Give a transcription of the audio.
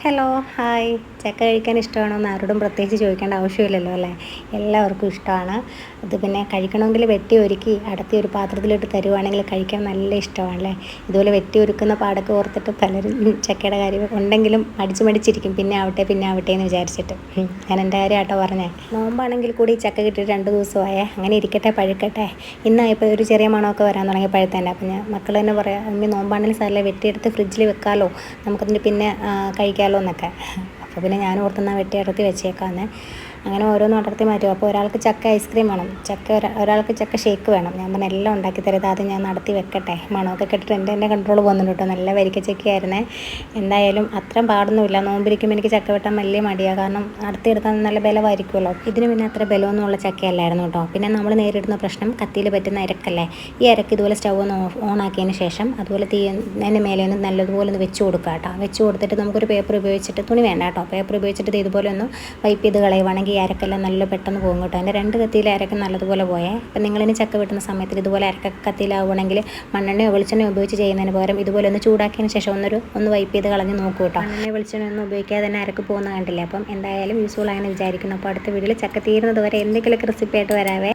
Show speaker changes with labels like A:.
A: Hello hi ചക്ക കഴിക്കാൻ ഇഷ്ടമാണോ എന്ന് ആരോടും പ്രത്യേകിച്ച് ചോദിക്കേണ്ട ആവശ്യമില്ലല്ലോ അല്ലേ? എല്ലാവർക്കും ഇഷ്ടമാണ്. അത് പിന്നെ കഴിക്കണമെങ്കിൽ വെട്ടി ഒരുക്കി അടത്തി ഒരു പാത്രത്തിലിട്ട് തരുവാണെങ്കിൽ കഴിക്കാൻ നല്ല ഇഷ്ടമാണല്ലേ ഇതുപോലെ വെട്ടി ഒരുക്കുന്ന പാടൊക്കെ ഓർത്തിട്ട് പലരും ചക്കയുടെ കാര്യം ഉണ്ടെങ്കിലും മടിച്ച് മടിച്ചിരിക്കും. പിന്നെ ആവട്ടെ പിന്നെ ആവട്ടെ എന്ന് വിചാരിച്ചിട്ട്. ഞാൻ എന്റെ കാര്യം ആട്ടോ പറഞ്ഞേ. നോമ്പാണെങ്കിൽ കൂടി ചക്ക കിട്ടിയിട്ട് രണ്ട് ദിവസമായേ. അങ്ങനെ ഇരിക്കട്ടെ പഴുക്കട്ടെ. ഇന്നായപ്പോൾ ഒരു ചെറിയ മണമൊക്കെ വരാൻ തുടങ്ങി പഴുത്തന്നെ. അപ്പം ഞാൻ മക്കൾ തന്നെ പറയാം നോമ്പാണെങ്കിൽ സാറിലെ വെട്ടിയെടുത്ത് ഫ്രിഡ്ജിൽ വെക്കാമല്ലോ നമുക്കതിന് പിന്നെ ആ, കഴിക്കാമല്ലോ എന്നൊക്കെ. അപ്പോൾ പിന്നെ ഞാൻ ഓർത്തുന്ന വെട്ടി അടർത്തി വെച്ചേക്കാന്ന്. അങ്ങനെ ഓരോന്ന് അടർത്തി മാറ്റും. അപ്പോൾ ഒരാൾക്ക് ചക്ക ഐസ്ക്രീം വേണം. ചക്ക ഒരാൾക്ക് ചക്ക ഷേക്ക് വേണം. ഞാൻ പറഞ്ഞ എല്ലാം ഉണ്ടാക്കി തരുന്നത് അത് ഞാൻ നടത്തി വെക്കട്ടെ. മണമൊക്കെ കെട്ടിട്ട് എന്റെ എന്റെ കൺട്രോൾ പോകുന്നുണ്ട് കേട്ടോ. നല്ല വരിക്കച്ചക്കയായിരുന്നേ എന്തായാലും അത്രയും പാടൊന്നുമില്ല. നോമ്പിരിക്കുമ്പോൾ എനിക്ക് ചക്ക വെട്ടാൻ വലിയ മടിയാണ് കാരണം അടുത്തെടുത്താൽ നല്ല ബലമായിരിക്കുമല്ലോ. ഇതിന് പിന്നെ അത്ര ബലമൊന്നുമുള്ള ചക്കയല്ലായിരുന്നു കേട്ടോ. പിന്നെ നമ്മൾ നേരിടുന്ന പ്രശ്നം കത്തിയിൽ പറ്റുന്ന ഇരക്കല്ലേ ഈ ഇരക്ക് ഇതുപോലെ സ്റ്റൗ ഒന്ന് ഓൺ ആക്കിയതിന് ശേഷം അതുപോലെ തീ അതിന്റെ മേലെ ഒന്ന് നല്ലതുപോലെ ഒന്ന് വെച്ച് കൊടുക്കുക കേട്ടോ. വെച്ച് കൊടുത്തിട്ട് നമുക്കൊരു പേപ്പർ ഉപയോഗിച്ചിട്ട് തുണി വേണ്ട കേട്ടോ. പേപ്പർ ഉപയോഗിച്ചിട്ട് ഇത് ഇതുപോലെ ഒന്ന് വൈപ്പ് ചെയ്ത് കളയുവാണെങ്കിൽ ഈ അരക്കെല്ലാം നല്ല പെട്ടെന്ന് പോകും കേട്ടോ. എന്റെ രണ്ട് കത്തിയിൽ അരക്ക് നല്ലതുപോലെ പോയേ. അപ്പം നിങ്ങളിനി ചക്ക വെട്ടുന്ന സമയത്തിൽ ഇതുപോലെ അരക്ക കത്തിയിലാവുകയാണെങ്കിൽ മണ്ണെണ്ണയോ വെളിച്ചെണ്ണയോ ഉപയോഗിച്ച് ചെയ്യുന്നതിന് പകരം ഇതുപോലെ ഒന്ന് ചൂടാക്കിയതിന് ശേഷം ഒന്നൊരു ഒന്ന് വൈപ്പ് ചെയ്ത് കളഞ്ഞ് നോക്കൂ കേട്ടോ. മണ്ണെണ്ണ വെളിച്ചെണ്ണ ഒന്നും ഉപയോഗിക്കാതെ തന്നെ അരക്ക് പോകുന്ന കണ്ടില്ലേ? അപ്പം എന്തായാലും യൂസ്ഫുൾ ആയെന്ന് വിചാരിക്കുന്നു. അപ്പോൾ അടുത്ത വീഡിയോയിൽ ചക്ക തീരുന്നത് വരെ എന്തെങ്കിലുമൊക്കെ റെസിപ്പി ആയിട്ട് വരാവേ.